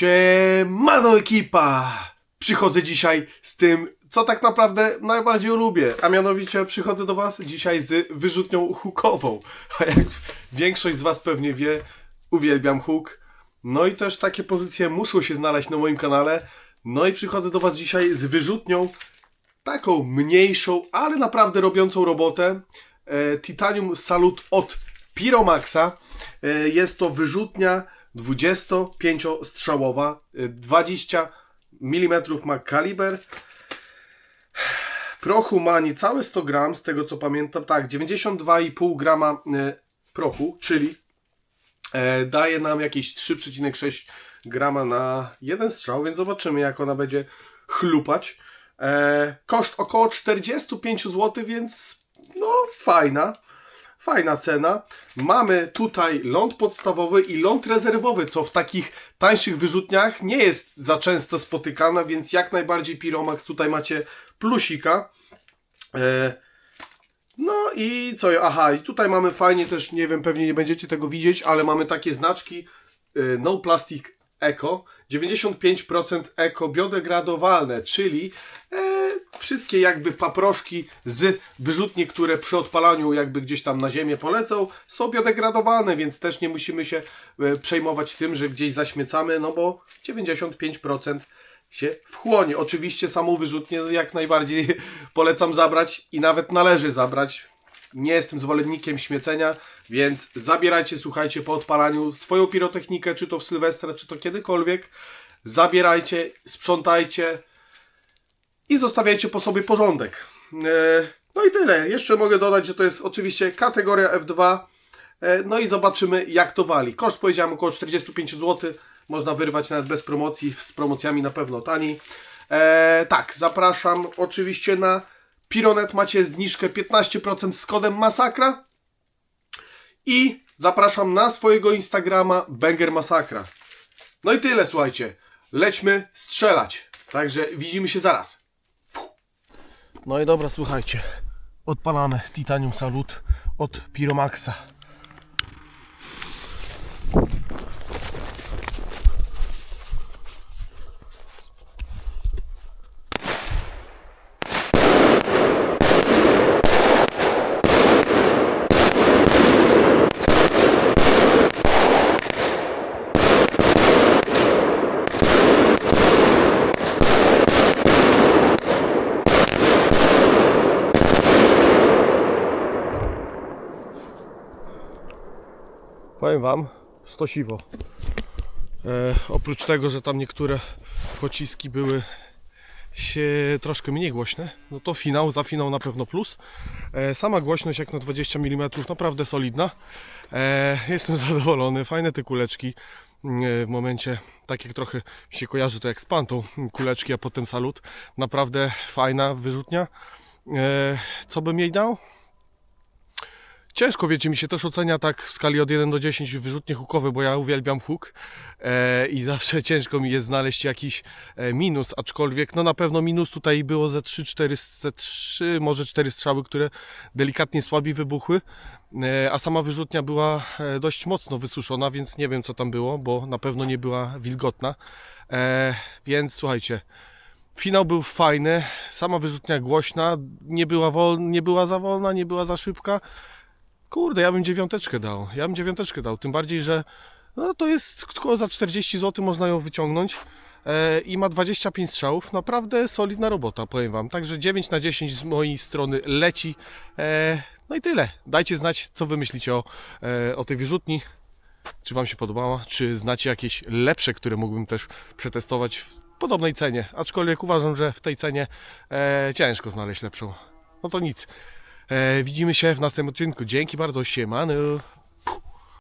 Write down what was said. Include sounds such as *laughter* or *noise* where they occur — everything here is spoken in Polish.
Siemano ekipa! Przychodzę dzisiaj z tym, co tak naprawdę najbardziej lubię, a mianowicie przychodzę do Was dzisiaj z wyrzutnią hukową. *laughs* A jak większość z Was pewnie wie, uwielbiam huk. No i też takie pozycje muszą się znaleźć na moim kanale. No i przychodzę do Was dzisiaj z wyrzutnią taką mniejszą, ale naprawdę robiącą robotę. E, Titanium Salut od Pyromaxa. E, jest to wyrzutnia 25-strzałowa, e, 20 mm ma kaliber. Prochu ma niecałe 100 gram, z tego co pamiętam. Tak, 92,5 grama e, prochu, czyli e, daje nam jakieś 3,6 grama na jeden strzał, więc zobaczymy jak ona będzie chlupać. E, koszt około 45 zł, więc no fajna. Fajna cena. Mamy tutaj ląd podstawowy i ląd rezerwowy, co w takich tańszych wyrzutniach nie jest za często spotykane, więc jak najbardziej Piromax tutaj macie plusika. E, no i co? Aha, i tutaj mamy fajnie też, nie wiem, pewnie nie będziecie tego widzieć, ale mamy takie znaczki y, No Plastic Eco. 95% eko biodegradowalne, czyli e, wszystkie jakby paproszki z wyrzutni, które przy odpalaniu jakby gdzieś tam na ziemię polecą, są biodegradowane, więc też nie musimy się e, przejmować tym, że gdzieś zaśmiecamy, no bo 95% się wchłonie. Oczywiście samą wyrzutnię jak najbardziej *laughs* polecam zabrać i nawet należy zabrać. Nie jestem zwolennikiem śmiecenia, więc zabierajcie, słuchajcie, po odpalaniu swoją pirotechnikę, czy to w Sylwestra, czy to kiedykolwiek. Zabierajcie, sprzątajcie i zostawiajcie po sobie porządek. E, No i tyle. Jeszcze mogę dodać, że to jest oczywiście kategoria F2. E, No i zobaczymy, jak to wali. Koszt powiedziałem około 45 zł. Można wyrwać nawet bez promocji. Z promocjami na pewno taniej. E, tak, zapraszam oczywiście na Pironet. Macie zniżkę 15% z kodem Masakra. I zapraszam na swojego Instagrama Banger Masakra. No i tyle, słuchajcie. Lećmy strzelać. Także widzimy się zaraz. No i dobra, słuchajcie. Odpalamy Titanium Salut od Pyromaxa. Powiem Wam, stosiwo. E, oprócz tego, że tam niektóre pociski były się troszkę mniej głośne, no to finał, za finał na pewno plus. E, sama głośność jak na 20 mm naprawdę solidna. E, jestem *laughs* zadowolony, fajne te kuleczki. E, w momencie, tak jak trochę się kojarzy to jak z pantą, kuleczki, a potem salut. Naprawdę fajna wyrzutnia. E, co bym jej dał? Ciężko, wiecie, mi się też ocenia tak w skali od 1 do 10 wyrzutnie hukowe, bo ja uwielbiam huk e, i zawsze *laughs* ciężko mi jest znaleźć jakiś e, minus, aczkolwiek no na pewno minus tutaj było ze 3, 4, ze 3 może 4 strzały, które delikatnie słabiej wybuchły, e, a sama wyrzutnia była e, dość mocno wysuszona, więc nie wiem co tam było, bo na pewno nie była wilgotna, e, więc słuchajcie, Finał był fajny, sama wyrzutnia głośna, nie była, wol, nie była za wolna, nie była za szybka. Kurde, ja bym dziewiąteczkę dał. Ja bym dziewiąteczkę dał. Tym bardziej, że no, to jest około za 40 zł można ją wyciągnąć. E, I ma 25 strzałów. Naprawdę solidna robota, powiem Wam. Także 9 na 10 z mojej strony leci. E, no i tyle. Dajcie znać, co Wy myślicie o, e, o tej wyrzutni. Czy Wam się podobała? Czy znacie jakieś lepsze, które mógłbym też przetestować w podobnej cenie? Aczkolwiek uważam, że w tej cenie e, ciężko znaleźć lepszą. No to nic. E, widzimy się w następnym odcinku. Dzięki bardzo, siemano.